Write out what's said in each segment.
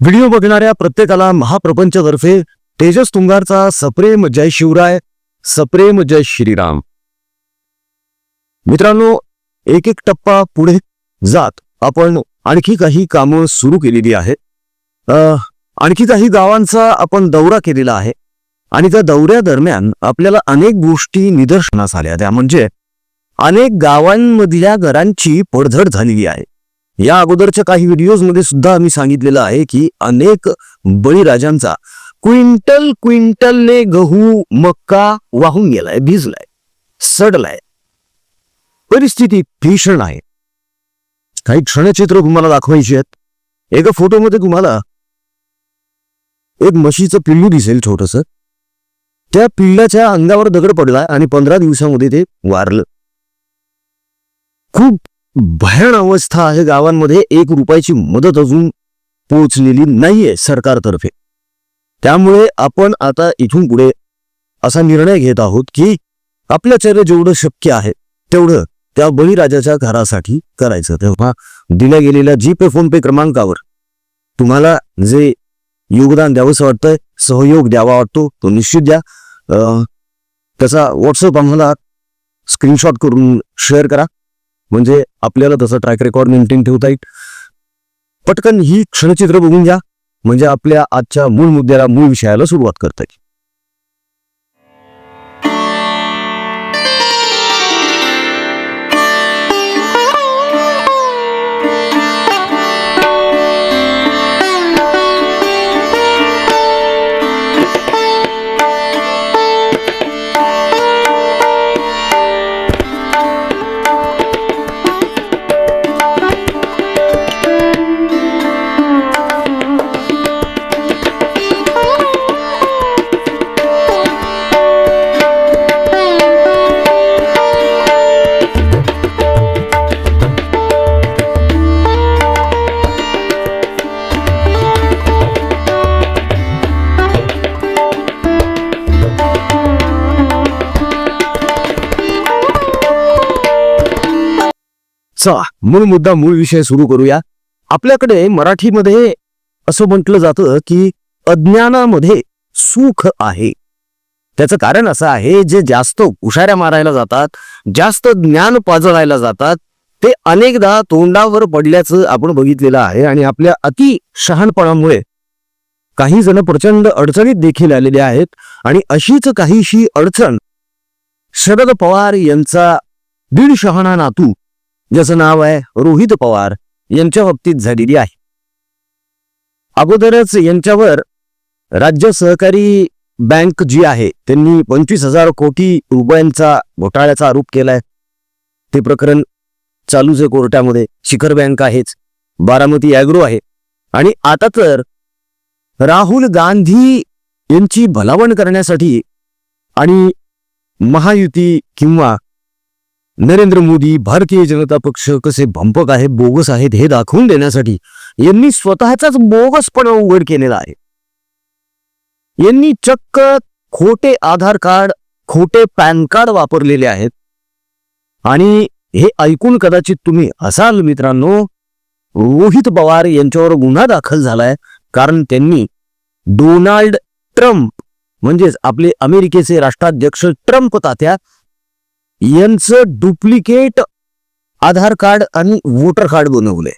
Video बघणाऱ्या प्रत्येकाला महाप्रपंचतर्फे तेजस तुंगारचा सप्रेम जय शिवराय सप्रेम जय श्रीराम. मित्रांनो एक एक टप्पा पुढे जात आपण आणखी काही कामं सुरू केलेली आहेत. आणखी काही गावांचा आपण दौरा केलेला आहे. आणि त्या दौऱ्यादरम्यान आपल्याला अनेक गोष्टी निदर्शनास आल्या. त्या म्हणजे अनेक गावांमधल्या घरांची पडझड झालेली आहे. या अगोदरच्या काही व्हिडिओजमध्ये सुद्धा आम्ही सांगितलेलं आहे की अनेक बळीराजांचा क्विंटल क्विंटलने गहू मक्का वाहून गेलाय भिजलाय सडलाय. परिस्थिती भीषण आहे. काही क्षणचित्र तुम्हाला दाखवायची आहेत. एका फोटोमध्ये तुम्हाला एक म्हशीचं पिल्लू दिसेल छोटस. त्या पिल्लाच्या अंगावर दगड पडलाय आणि पंधरा दिवसामध्ये ते वारलं. खूप भयान अवस्था आहे गावांमध्ये. एक रुपयाची मदत अजून पोहोचलेली नाहीये सरकारतर्फे. त्यामुळे आपण आता इथून पुढे असा निर्णय घेत आहोत की आपल्याच्याने जेवढं शक्य आहे तेवढं त्या बळीराजाच्या घरासाठी करायचं. तेव्हा दिल्या गेलेल्या जी पे फोन पे क्रमांकावर तुम्हाला जे योगदान द्यावंसं वाटतंय सहयोग द्यावा वाटतो तो निश्चित द्या. त्याचा व्हॉट्सअप आम्हाला स्क्रीनशॉट करून शेअर करा. म्हणजे आपल्याला तसं ट्रॅक रेकॉर्ड मेंटेन ठेवता येईल. पटकन ही क्षणचित्र बघून घ्या. म्हणजे आपल्या आजच्या मूळ मुद्द्याला मूळ विषयाला सुरुवात करता येईल. चला मूळ मुद्दा मूळ विषय सुरू करूया. आपल्याकडे मराठीमध्ये असं म्हटलं जातं की अज्ञानामध्ये सुख आहे. त्याचं कारण असं आहे जे जास्त उशाऱ्या मारायला जातात जास्त ज्ञान पाजळायला जातात ते अनेकदा तोंडावर पडल्याचं आपण बघितलेलं आहे आणि आपल्या अति शहाणपणामुळे काही जण प्रचंड अडचणीत देखील आलेले आहेत आणि अशीच काहीशी अडचण शरद पवार यांचा दीड शहाणा नातू ज्याचं नाव आहे रोहित पवार यांच्या बाबतीत झालेली आहे. अगोदरच यांच्यावर राज्य सहकारी बँक जी आहे त्यांनी पंचवीस हजार कोटी रुपयांचा घोटाळ्याचा आरोप केलाय. ते प्रकरण चालूच आहे कोर्टामध्ये शिखर बँक आहेच बारामती ॲग्रो आहे. आणि आता तर राहुल गांधी यांची भलावण करण्यासाठी आणि महायुती किंवा नरेंद्र मोदी भारतीय जनता पक्ष कसे भंपक आहे बोगस आहेत हे दाखवून देण्यासाठी यांनी स्वतःचाच बोगसपणा उघड केलेला आहे. यांनी चक्क खोटे आधार कार्ड खोटे पॅन कार्ड वापरलेले आहेत. आणि हे ऐकून कदाचित तुम्ही असाल मित्रांनो रोहित पवार यांच्यावर गुन्हा दाखल झालाय कारण त्यांनी डोनाल्ड ट्रम्प म्हणजेच आपले अमेरिकेचे राष्ट्राध्यक्ष ट्रम्प तात्या यांचं डुप्लिकेट आधार कार्ड आणि वोटर कार्ड बनवलंय.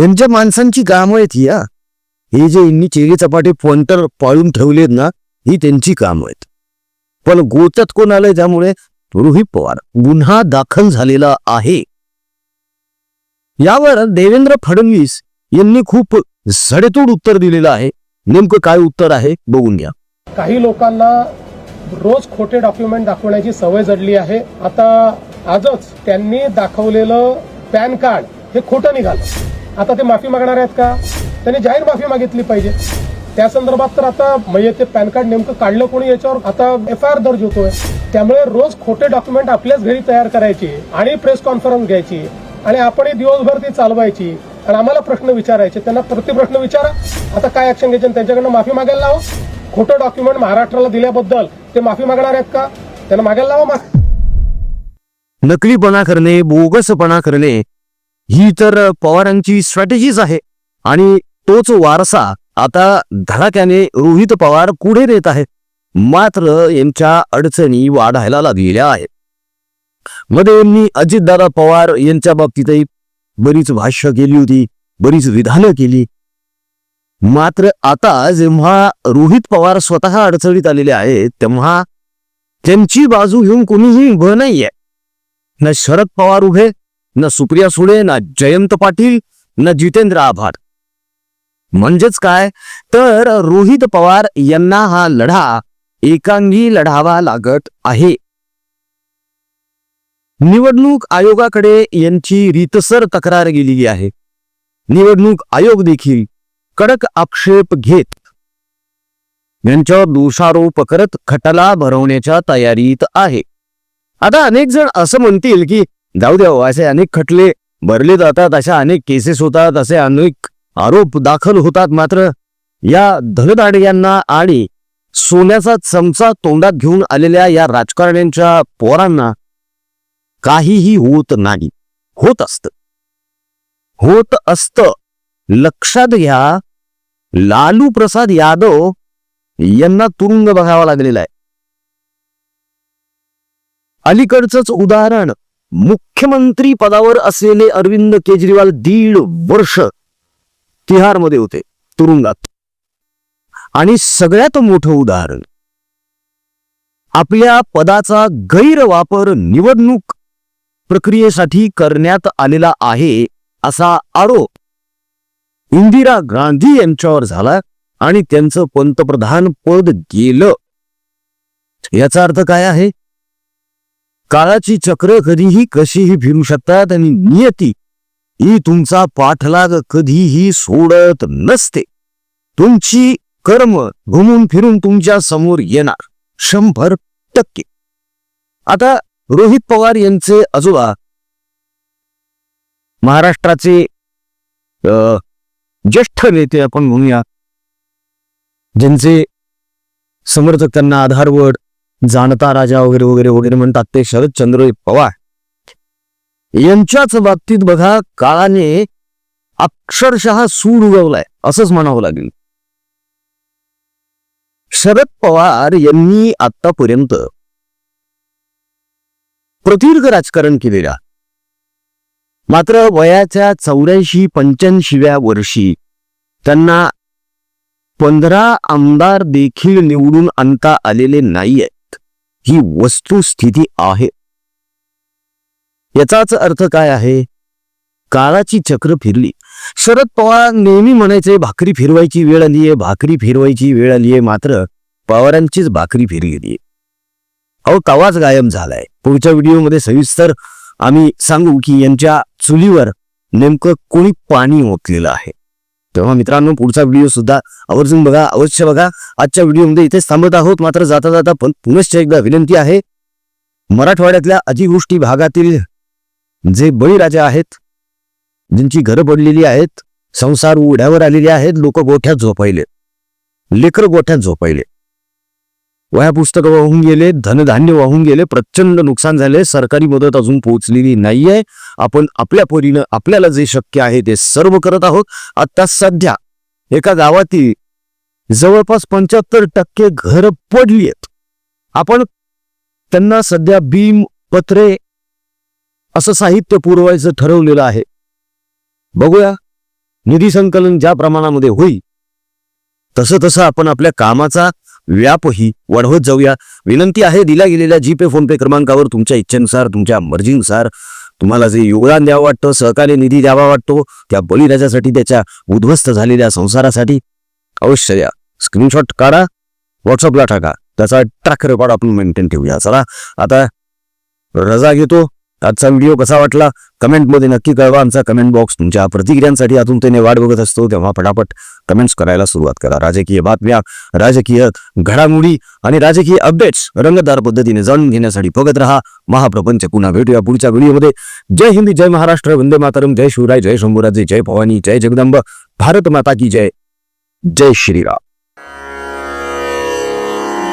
यांच्या माणसांची कामं आहेत या हे. जे यांनी चेरी चपाटे पॉइंटर पाळून ठेवलेत ना ही त्यांची कामं आहेत. पण गोचत कोण आलंय त्यामुळे रोहित पवार गुन्हा दाखल झालेला आहे. यावर देवेंद्र फडणवीस यांनी खूप झडेतोड उत्तर दिलेलं आहे. नेमकं काय उत्तर आहे बघून घ्या. काही लोकांना रोज खोटे डॉक्युमेंट दाखवण्याची सवय जडली आहे. आता आजच त्यांनी दाखवलेलं पॅन कार्ड हे खोटं निघालं. आता ते माफी मागणार आहेत का? त्यांनी जाहीर माफी मागितली पाहिजे. त्या संदर्भात तर आता म्हणजे ते पॅन कार्ड नेमकं काढलं कोणी याच्यावर? आता एफ आय आर दर्ज होतोय. त्यामुळे रोज खोटे डॉक्युमेंट आपल्याच घरी तयार करायची आणि प्रेस कॉन्फरन्स घ्यायची आणि आपणही दिवसभर ती चालवायची आणि आम्हाला प्रश्न विचारायचे. त्यांना प्रतिप्रश्न विचारा. आता काय ऍक्शन घ्यायचे आणि त्यांच्याकडनं माफी मागायला लावा. खोटं डॉक्युमेंट महाराष्ट्राला दिल्याबद्दल ते माफी मागणार आहेत का? त्यांना मागायला लावा माफी. नकलीपणा करणे बोगसपणा करणे ही तर पवारांची स्ट्रॅटेजीच आहे. आणि तोच वारसा आता धडाक्याने रोहित पवार पुढे नेत आहे मात्र यांच्या अडचणी वाढायला लागलेल्या आहेत. मध्ये यांनी अजितदादा पवार यांच्या बाबतीतही बरीच भाष्य केली होती बरीच विधानं केली. मात्र आता जेव्हा रोहित पवार स्वतः अडचणीत आलेले आहेत तेव्हा त्यांची बाजू घेऊन कोणीही उभं नाहीये. ना शरद पवार उभे न सुप्रिया सुळे ना जयंत पाटील न जितेंद्र आभार म्हणजेच काय? तर रोहित पवार यांना हा लढा एकांगी लढावा लागत आहे. निवडणूक आयोगाकडे यांची रीतसर तक्रार गेलेली आहे. निवडणूक आयोग देखील कडक आक्षेप घेत. यांच्यावर दोषारोप करत खटला भरवण्याच्या तयारीत आहे. आता अनेक जण असं म्हणतील की जाऊ द्या हो, असे अनेक खटले भरले जातात अशा अनेक केसेस होतात असे अनेक आरोप दाखल होतात मात्र या धनदाड यांना आणि सोन्याचा चमचा तोंडात घेऊन आलेल्या या राजकारण्यांच्या पोरांना काहीही होत नाही. होत असत. होत असतं. लक्षात घ्या लालू प्रसाद यादव यांना तुरुंग बघावा लागलेला आहे. अलीकडचंच उदाहरण मुख्यमंत्री पदावर असलेले अरविंद केजरीवाल दीड वर्ष तिहारमध्ये होते तुरुंगात. आणि सगळ्यात मोठं उदाहरण आपल्या पदाचा गैरवापर निवडणूक प्रक्रियेसाठी करण्यात आलेला आहे असा आरोप इंदिरा गांधी यांच्यावर झाला आणि त्यांचं पंतप्रधान पद गेलं. याचा अर्थ काय आहे? काळाची चक्र कधीही कशीही फिरू शकतात आणि नियती ही तुमचा पाठलाग कधीही सोडत नसते. तुमची कर्म घुमून फिरून तुमच्यासमोर येणार शंभर टक्के. आता रोहित पवार यांचे आजोबा महाराष्ट्राचे ज्येष्ठ नेते आपण म्हणूया ज्यांचे समर्थक त्यांना आधारवड जाणता राजा वगैरे वगैरे वगैरे म्हणतात ते शरदचंद्र पवार. यांच्याच बाबतीत बघा काळाने अक्षरशः सूड उगवलाय असंच म्हणावं लागेल. शरद पवार यांनी आतापर्यंत प्रदीर्घ राजकारण केलेल्या मात्र वयाच्या चौऱ्याऐंशी पंच्याऐंशीव्या वर्षी त्यांना पंधरा आमदार देखील निवडून आणता आलेले नाहीयेत. ही वस्तुस्थिती आहे. याचाच अर्थ काय आहे? काळाची चक्र फिरली. शरद पवार नेहमी म्हणायचे भाकरी फिरवायची वेळ आली आहे भाकरी फिरवायची वेळ आली आहे. मात्र पवारांचीच भाकरी फिरली. गेली अहो कावाच गायब झालाय. पुढच्या व्हिडिओमध्ये सविस्तर आम्ही सांगू की यांच्या चुलीवर नेमकं कोणी पाणी ओतलेलं आहे. तेव्हा मित्रांनो पुढचा व्हिडिओ सुद्धा आवर्जून बघा अवश्य बघा. आजच्या व्हिडिओमध्ये इथेच थांबत आहोत. मात्र जाता जाता पण पुनश्च एकदा विनंती आहे मराठवाड्यातल्या अतिवृष्टी भागातील जे बळीराजा आहेत ज्यांची घरं पडलेली आहेत संसार उड्यावर आलेले आहेत लोक गोठ्यात झोपायले लेकर गोठ्यात झोपायले वह्या पुस्तकं वाहून गेले धनधान्य वाहून गेले प्रचंड नुकसान झाले सरकारी मदत अजून पोहोचलेली नाहीये. आपण आपल्या परीनं आपल्याला जे शक्य आहे ते सर्व करत आहोत. आता सध्या एका गावातील जवळपास पंच्याहत्तर टक्के घर पडली आहेत आपण त्यांना सध्या बीम पत्रे असं साहित्य पुरवायचं ठरवलेलं आहे. बघूया. निधी संकलन ज्या प्रमाणामध्ये होईल तसं तसं आपण आपल्या कामाचा व्यापही वाढवत जाऊया. विनंती आहे दिल्या गेलेल्या जीपे फोनपे क्रमांकावर तुमच्या इच्छेनुसार तुमच्या मर्जीनुसार तुम्हाला जे योगदान द्यावं वाटतं सहकार्य निधी द्यावा वाटतो त्या बळीराजासाठी त्याच्या उद्ध्वस्त झालेल्या संसारासाठी अवश्य द्या. स्क्रीनशॉट काढा व्हॉट्सअपला टाका. त्याचा ट्रॅक रेकॉर्ड आपण मेंटेन ठेवूया. चला आता रजा घेतो. आजचा व्हिडिओ कसा वाटला? कमेंटमध्ये नक्की कळवा. आमचा कमेंट बॉक्स तुमच्या प्रतिक्रियांसाठी आतुरतेने वाट बघत असतो. तेव्हा पटापट कमेंट्स करायला सुरुवात करा. राजकीय बातम्या राजकीय घडामोडी आणि राजकीय अपडेट्स रंगतदार पद्धतीने जाणून घेण्यासाठी बघत रहा. महाप्रपंच. पुन्हा भेटूया पुढच्या व्हिडिओमध्ये. जय हिंदी जय महाराष्ट्र. वंदे मातरम. जय शिवराय जय शंभूराजे जय भवानी जय जगदंब. भारत माता की जय. जय श्रीराम.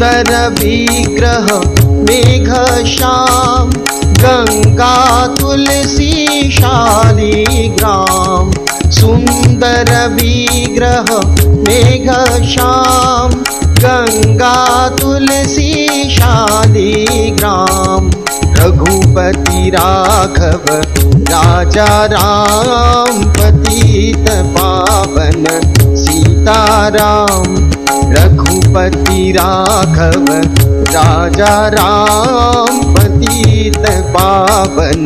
सुंदर विग्रह मेघ श्याम गङ्गा तुलसी शालिग्राम सुंदर विग्रह मेघ श्याम गङ्गा तुलसी शालिग्राम रघुपति राघव राजा राम पतित पावन सीताराम। रघुपति राघव राजा राम पतित पावन